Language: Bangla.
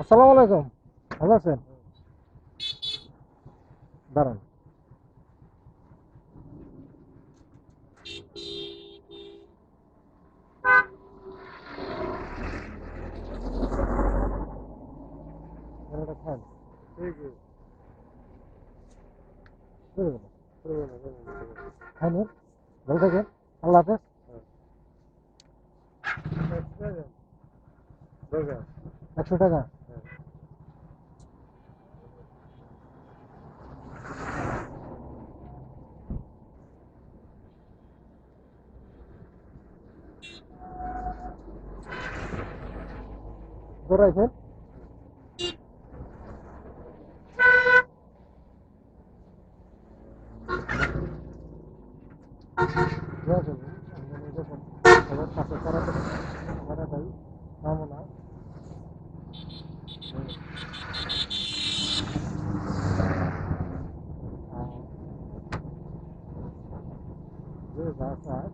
আসসালামু আলাইকুম। ভালো আছেন? দাঁড়ান। ভালো থাকেন। আল্লাহ হাফেজ। একশো টাকা? দৌড়াইছেন সবার পাশে তাড়াতাড়ি তাড়াতাড়ি কামনা যে যা চায়